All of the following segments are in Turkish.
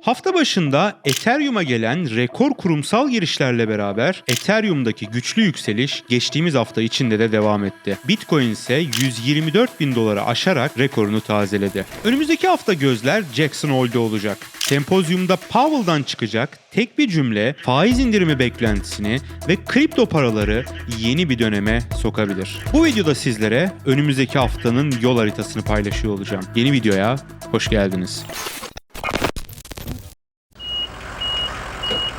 Hafta başında Ethereum'a gelen rekor kurumsal girişlerle beraber Ethereum'daki güçlü yükseliş geçtiğimiz hafta içinde de devam etti. Bitcoin ise 124 bin doları aşarak rekorunu tazeledi. Önümüzdeki hafta gözler Jackson Hole'de olacak. Sempozyumda Powell'dan çıkacak tek bir cümle faiz indirimi beklentisini ve kripto paraları yeni bir döneme sokabilir. Bu videoda sizlere önümüzdeki haftanın yol haritasını paylaşıyor olacağım. Yeni videoya hoş geldiniz.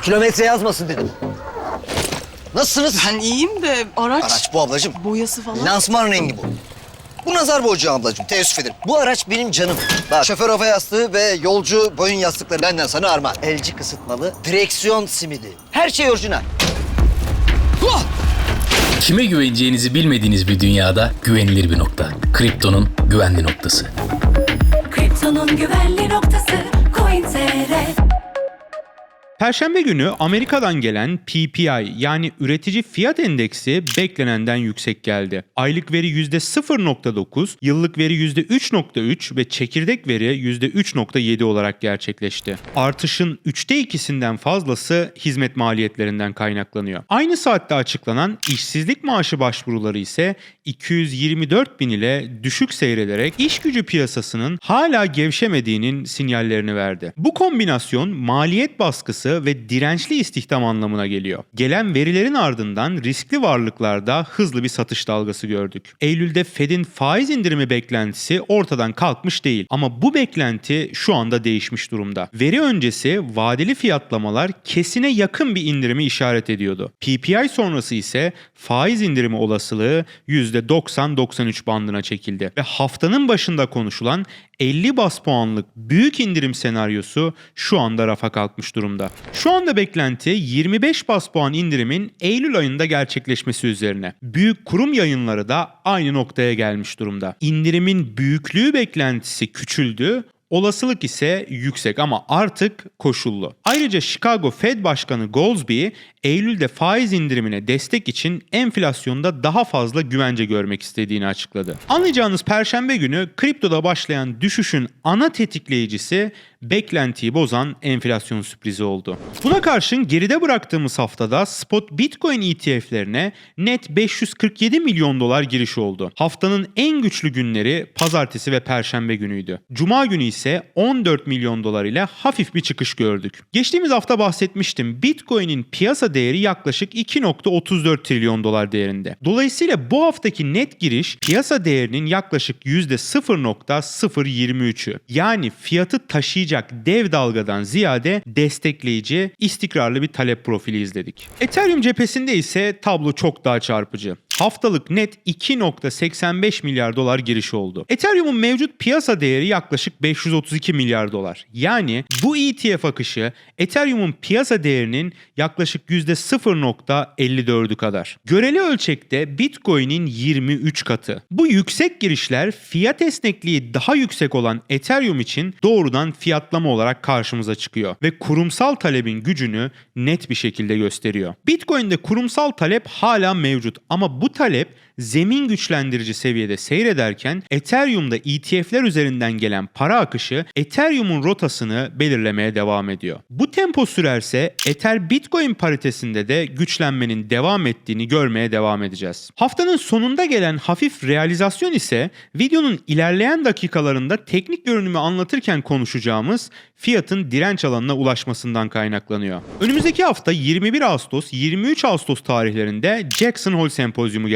Kilometre yazmasın dedim. Nasılsınız? Ben iyiyim de araç, Araç bu ablacığım. boyası falan. Lansman rengi bu. Bu nazar boncuğu ablacığım. Teessüf ederim. Bu araç benim canım. Bak şoför hava yastığı ve yolcu boyun yastıkları benden sana armağan. Elci kısıtmalı, direksiyon simidi. Her şey orijinal. Huh! Kime güveneceğinizi bilmediğiniz bir dünyada güvenilir bir nokta. Kriptonun güvenli noktası. Kriptonun güvenli noktası CoinTR Perşembe günü Amerika'dan gelen PPI yani üretici fiyat endeksi beklenenden yüksek geldi. Aylık veri %0.9, yıllık veri %3.3 ve çekirdek veri %3.7 olarak gerçekleşti. Artışın 3'te ikisinden fazlası hizmet maliyetlerinden kaynaklanıyor. Aynı saatte açıklanan işsizlik maaşı başvuruları ise 224 bin ile düşük seyrederek iş gücü piyasasının hala gevşemediğinin sinyallerini verdi. Bu kombinasyon maliyet baskısı ve dirençli istihdam anlamına geliyor. Gelen verilerin ardından riskli varlıklarda hızlı bir satış dalgası gördük. Eylül'de Fed'in faiz indirimi beklentisi ortadan kalkmış değil ama bu beklenti şu anda değişmiş durumda. Veri öncesi vadeli fiyatlamalar kesine yakın bir indirimi işaret ediyordu. PPI sonrası ise faiz indirimi olasılığı %90-93 bandına çekildi ve haftanın başında konuşulan 50 bas puanlık büyük indirim senaryosu şu anda rafa kalkmış durumda. Şu anda beklenti 25 bas puan indirimin Eylül ayında gerçekleşmesi üzerine. Büyük kurum yayınları da aynı noktaya gelmiş durumda. İndirimin büyüklüğü beklentisi küçüldü, Olasılık ise yüksek ama artık koşullu. Ayrıca Chicago Fed Başkanı Goldsby Eylül'de faiz indirimine destek için enflasyonda daha fazla güvence görmek istediğini açıkladı. Anlayacağınız perşembe günü kriptoda başlayan düşüşün ana tetikleyicisi beklentiyi bozan enflasyon sürprizi oldu. Buna karşın geride bıraktığımız haftada spot Bitcoin ETF'lerine net 547 milyon dolar giriş oldu. Haftanın en güçlü günleri pazartesi ve perşembe günüydü. Cuma günü ise 14 milyon dolar ile hafif bir çıkış gördük. Geçtiğimiz hafta bahsetmiştim. Bitcoin'in piyasa değeri yaklaşık 2.34 trilyon dolar değerinde. Dolayısıyla bu haftaki net giriş piyasa değerinin yaklaşık %0.023'ü. Yani fiyatı taşıyacak dev dalgadan ziyade destekleyici, istikrarlı bir talep profili izledik. Ethereum cephesinde ise tablo çok daha çarpıcı. Haftalık net 2.85 milyar dolar giriş oldu. Ethereum'un mevcut piyasa değeri yaklaşık 532 milyar dolar. Yani bu ETF akışı Ethereum'un piyasa değerinin yaklaşık %0.54'ü kadar. Göreli ölçekte Bitcoin'in 23 katı. Bu yüksek girişler fiyat esnekliği daha yüksek olan Ethereum için doğrudan fiyatlama olarak karşımıza çıkıyor ve kurumsal talebin gücünü net bir şekilde gösteriyor. Bitcoin'de kurumsal talep hala mevcut ama bu talep zemin güçlendirici seviyede seyrederken Ethereum'da ETF'ler üzerinden gelen para akışı Ethereum'un rotasını belirlemeye devam ediyor. Bu tempo sürerse Ether Bitcoin paritesinde de güçlenmenin devam ettiğini görmeye devam edeceğiz. Haftanın sonunda gelen hafif realizasyon ise videonun ilerleyen dakikalarında teknik görünümü anlatırken konuşacağımız fiyatın direnç alanına ulaşmasından kaynaklanıyor. Önümüzdeki hafta 21 Ağustos 23 Ağustos tarihlerinde Jackson Hole Sempozyumu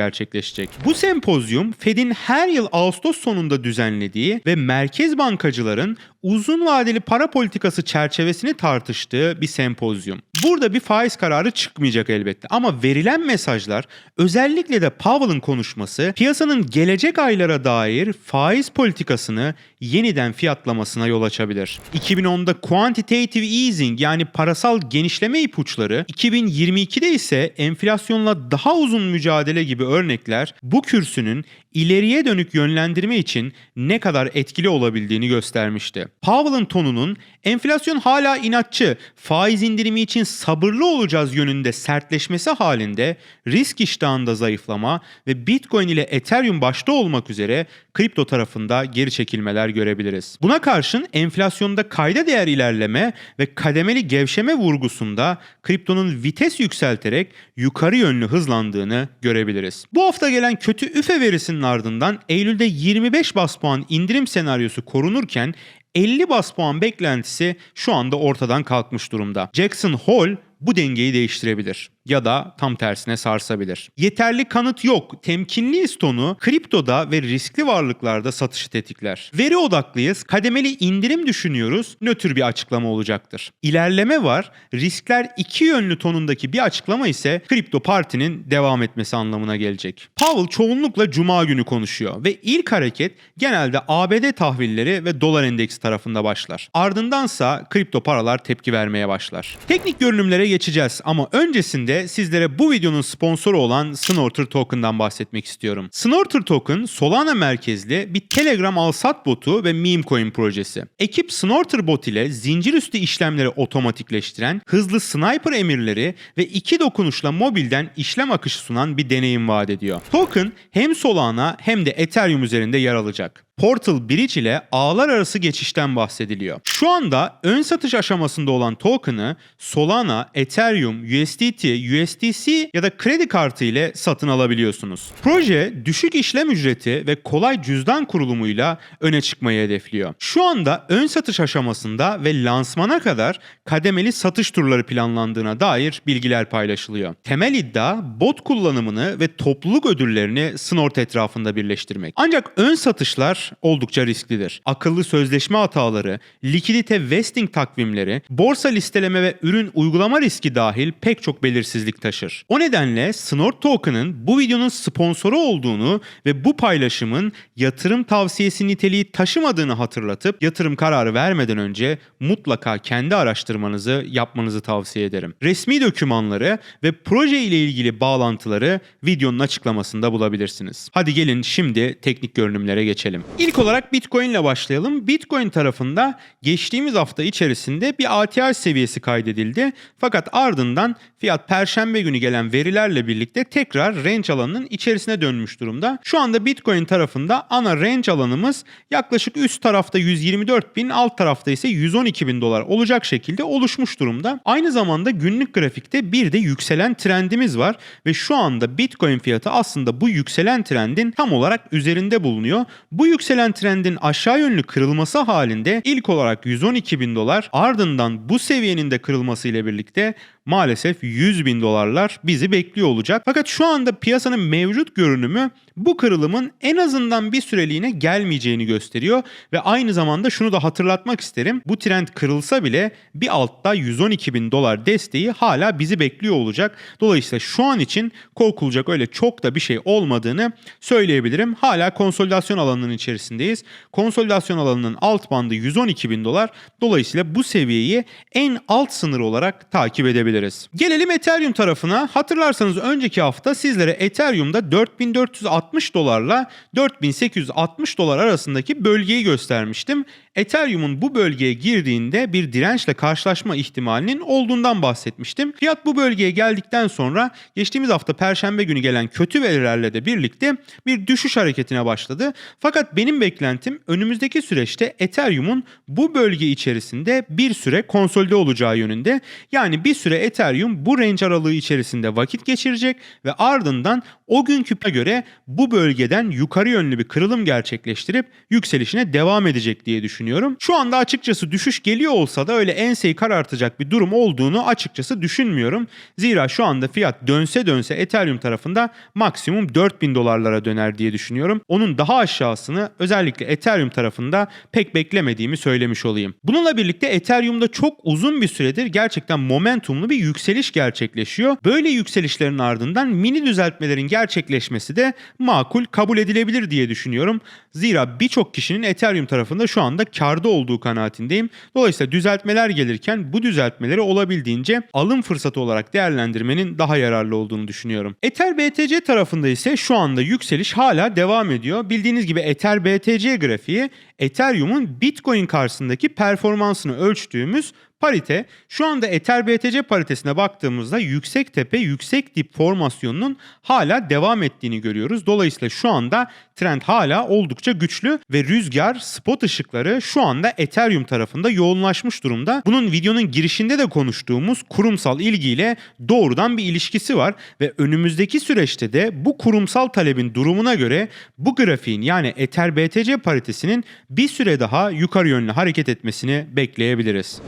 gerçekleşecek. Bu sempozyum Fed'in her yıl Ağustos sonunda düzenlediği ve merkez bankacıların uzun vadeli para politikası çerçevesini tartıştığı bir sempozyum. Burada bir faiz kararı çıkmayacak elbette ama verilen mesajlar özellikle de Powell'ın konuşması piyasanın gelecek aylara dair faiz politikasını yeniden fiyatlamasına yol açabilir. 2010'da quantitative easing yani parasal genişleme ipuçları, 2022'de ise enflasyonla daha uzun mücadele gibi örnekler bu kürsünün ileriye dönük yönlendirme için ne kadar etkili olabildiğini göstermişti. Powell'ın tonunun Enflasyon hala inatçı, faiz indirimi için sabırlı olacağız yönünde sertleşmesi halinde risk iştahında zayıflama ve Bitcoin ile Ethereum başta olmak üzere kripto tarafında geri çekilmeler görebiliriz. Buna karşın enflasyonda kayda değer ilerleme ve kademeli gevşeme vurgusunda kriptonun vites yükselterek yukarı yönlü hızlandığını görebiliriz. Bu hafta gelen kötü üfe verisinin ardından Eylül'de 25 bas puan indirim senaryosu korunurken 50 bas puan beklentisi şu anda ortadan kalkmış durumda. Jackson Hole bu dengeyi değiştirebilir ya da tam tersine sarsabilir. Yeterli kanıt yok. Temkinli tonu kriptoda ve riskli varlıklarda satışı tetikler. Veri odaklıyız. Kademeli indirim düşünüyoruz. Nötr bir açıklama olacaktır. İlerleme var. Riskler iki yönlü tonundaki bir açıklama ise kripto partinin devam etmesi anlamına gelecek. Powell çoğunlukla cuma günü konuşuyor ve ilk hareket genelde ABD tahvilleri ve dolar endeksi tarafında başlar. Ardındansa kripto paralar tepki vermeye başlar. Teknik görünümlere geçeceğiz ama öncesinde sizlere bu videonun sponsoru olan Snorter Token'dan bahsetmek istiyorum. Snorter Token, Solana merkezli bir Telegram al-sat botu ve meme coin projesi. Ekip Snorter bot ile zincir üstü işlemleri otomatikleştiren, hızlı sniper emirleri ve iki dokunuşla mobilden işlem akışı sunan bir deneyim vaat ediyor. Token hem Solana hem de Ethereum üzerinde yer alacak. Portal Bridge ile ağlar arası geçişten bahsediliyor. Şu anda ön satış aşamasında olan token'ı Solana, Ethereum, USDT, USDC ya da kredi kartı ile satın alabiliyorsunuz. Proje düşük işlem ücreti ve kolay cüzdan kurulumuyla öne çıkmayı hedefliyor. Şu anda ön satış aşamasında ve lansmana kadar kademeli satış turları planlandığına dair bilgiler paylaşılıyor. Temel iddia bot kullanımını ve topluluk ödüllerini Snort etrafında birleştirmek. Ancak ön satışlar oldukça risklidir. Akıllı sözleşme hataları, likidite vesting takvimleri, borsa listeleme ve ürün uygulama riski dahil pek çok belirsizlik taşır. O nedenle Snort Token'ın bu videonun sponsoru olduğunu ve bu paylaşımın yatırım tavsiyesi niteliği taşımadığını hatırlatıp yatırım kararı vermeden önce mutlaka kendi araştırmanızı yapmanızı tavsiye ederim. Resmi dokümanları ve proje ile ilgili bağlantıları videonun açıklamasında bulabilirsiniz. Hadi gelin şimdi teknik görünümlere geçelim. İlk olarak Bitcoin ile başlayalım. Bitcoin tarafında geçtiğimiz hafta içerisinde bir ATH seviyesi kaydedildi. Fakat ardından fiyat perşembe günü gelen verilerle birlikte tekrar range alanının içerisine dönmüş durumda. Şu anda Bitcoin tarafında ana range alanımız yaklaşık üst tarafta 124 bin, alt tarafta ise 112 bin dolar olacak şekilde oluşmuş durumda. Aynı zamanda günlük grafikte bir de yükselen trendimiz var ve şu anda Bitcoin fiyatı aslında bu yükselen trendin tam olarak üzerinde bulunuyor. Bu yükselen trendin aşağı yönlü kırılması halinde ilk olarak 112 bin dolar ardından bu seviyenin de kırılması ile birlikte maalesef 100 bin dolarlar bizi bekliyor olacak. Fakat şu anda piyasanın mevcut görünümü bu kırılımın en azından bir süreliğine gelmeyeceğini gösteriyor ve aynı zamanda şunu da hatırlatmak isterim. Bu trend kırılsa bile bir altta 112 bin dolar desteği hala bizi bekliyor olacak. Dolayısıyla şu an için korkulacak öyle çok da bir şey olmadığını söyleyebilirim. Hala konsolidasyon alanının içerisindeyiz. Konsolidasyon alanının alt bandı 112 bin dolar. Dolayısıyla bu seviyeyi en alt sınır olarak takip edebiliriz. Gelelim Ethereum tarafına. Hatırlarsanız önceki hafta sizlere Ethereum'da 4460 dolarla 4860 dolar arasındaki bölgeyi göstermiştim. Ethereum'un bu bölgeye girdiğinde bir dirençle karşılaşma ihtimalinin olduğundan bahsetmiştim. Fiyat bu bölgeye geldikten sonra geçtiğimiz hafta perşembe günü gelen kötü verilerle de birlikte bir düşüş hareketine başladı. Fakat benim beklentim önümüzdeki süreçte Ethereum'un bu bölge içerisinde bir süre konsolide olacağı yönünde. Yani bir süre Ethereum bu range aralığı içerisinde vakit geçirecek ve ardından o günkü göre bu bölgeden yukarı yönlü bir kırılım gerçekleştirip yükselişine devam edecek diye düşünüyorum. Şu anda açıkçası düşüş geliyor olsa da öyle enseyi karartacak bir durum olduğunu açıkçası düşünmüyorum. Zira şu anda fiyat dönse dönse Ethereum tarafında maksimum 4000 dolarlara döner diye düşünüyorum. Onun daha aşağısını özellikle Ethereum tarafında pek beklemediğimi söylemiş olayım. Bununla birlikte Ethereum'da çok uzun bir süredir gerçekten momentumlu bir yükseliş gerçekleşiyor. Böyle yükselişlerin ardından mini düzeltmelerin gerçekleşmesi de makul kabul edilebilir diye düşünüyorum. Zira birçok kişinin Ethereum tarafında şu anda karda olduğu kanaatindeyim. Dolayısıyla düzeltmeler gelirken bu düzeltmeleri olabildiğince alım fırsatı olarak değerlendirmenin daha yararlı olduğunu düşünüyorum. Ether BTC tarafında ise şu anda yükseliş hala devam ediyor. Bildiğiniz gibi Ether BTC grafiği Ethereum'un Bitcoin karşısındaki performansını ölçtüğümüz parite. Şu anda Ether BTC paritesine baktığımızda yüksek tepe yüksek dip formasyonunun hala devam ettiğini görüyoruz. Dolayısıyla şu anda trend hala oldukça güçlü ve rüzgar spot ışıkları şu anda Ethereum tarafında yoğunlaşmış durumda. Bunun videonun girişinde de konuştuğumuz kurumsal ilgiyle doğrudan bir ilişkisi var ve önümüzdeki süreçte de bu kurumsal talebin durumuna göre bu grafiğin yani Ether BTC paritesinin bir süre daha yukarı yönlü hareket etmesini bekleyebiliriz.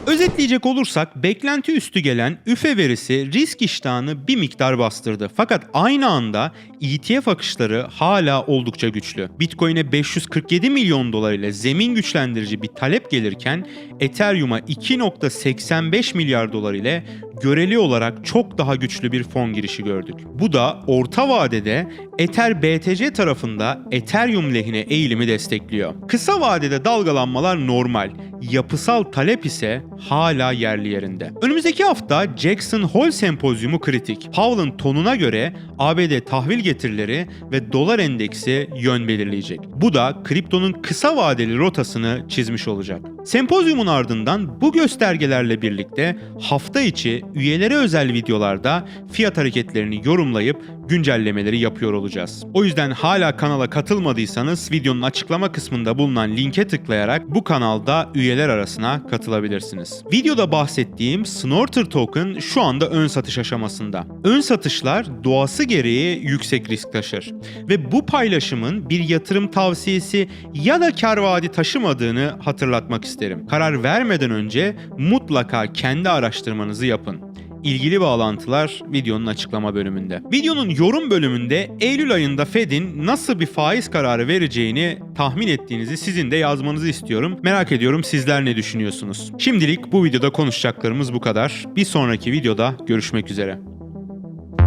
Özetleyecek olursak beklenti üstü gelen üfe verisi risk iştahını bir miktar bastırdı. Fakat aynı anda ETF akışları hala oldukça güçlü. Bitcoin'e 547 milyon dolar ile zemin güçlendirici bir talep gelirken Ethereum'a 2.85 milyar dolar ile göreli olarak çok daha güçlü bir fon girişi gördük. Bu da orta vadede Ether BTC tarafında Ethereum lehine eğilimi destekliyor. Kısa vadede dalgalanmalar normal. Yapısal talep ise hala yerli yerinde. Önümüzdeki hafta Jackson Hole sempozyumu kritik. Powell'ın tonuna göre ABD tahvil getirileri ve dolar endeksi yön belirleyecek. Bu da kriptonun kısa vadeli rotasını çizmiş olacak. Sempozyumun ardından bu göstergelerle birlikte hafta içi üyelere özel videolarda fiyat hareketlerini yorumlayıp güncellemeleri yapıyor olacağız. O yüzden hala kanala katılmadıysanız videonun açıklama kısmında bulunan linke tıklayarak bu kanalda üyeler arasına katılabilirsiniz. Videoda bahsettiğim Snorter Token şu anda ön satış aşamasında. Ön satışlar doğası gereği yüksek risk taşır ve bu paylaşımın bir yatırım tavsiyesi ya da kar vaadi taşımadığını hatırlatmak isterim. Karar vermeden önce mutlaka kendi araştırmanızı yapın. İlgili bağlantılar videonun açıklama bölümünde. Videonun yorum bölümünde Eylül ayında Fed'in nasıl bir faiz kararı vereceğini tahmin ettiğinizi sizin de yazmanızı istiyorum. Merak ediyorum sizler ne düşünüyorsunuz? Şimdilik bu videoda konuşacaklarımız bu kadar. Bir sonraki videoda görüşmek üzere.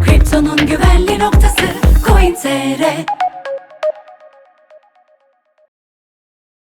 Kriptonun güvenli noktası Coin.tr